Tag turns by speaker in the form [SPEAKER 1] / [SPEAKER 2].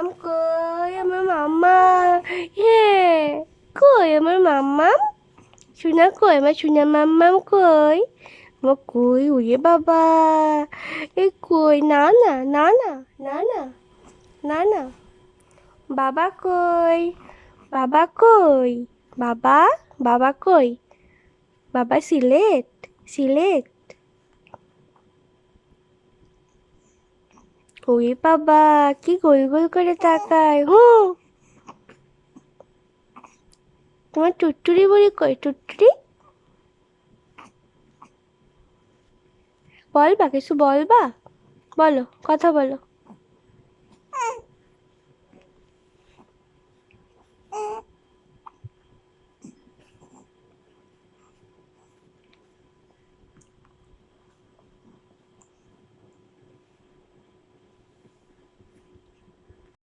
[SPEAKER 1] আম কই আমার মাম্মা হ্যাঁ কই আমার মাম্মাম সোনা কই আমার সোনা মাম্মাম কই আমার কই ওরে বাবা এ কই না না না না না না না না বাবা কই বাবা কই বাবা বাবা কই বাবা সিলেট সিলেট ওই বাবা, কি গোল গোল করে তাকায়, হু। তোমার টুটুরি বলি কই টুটটুডি বল বা কিছু বল বা বলো, কথা বলো।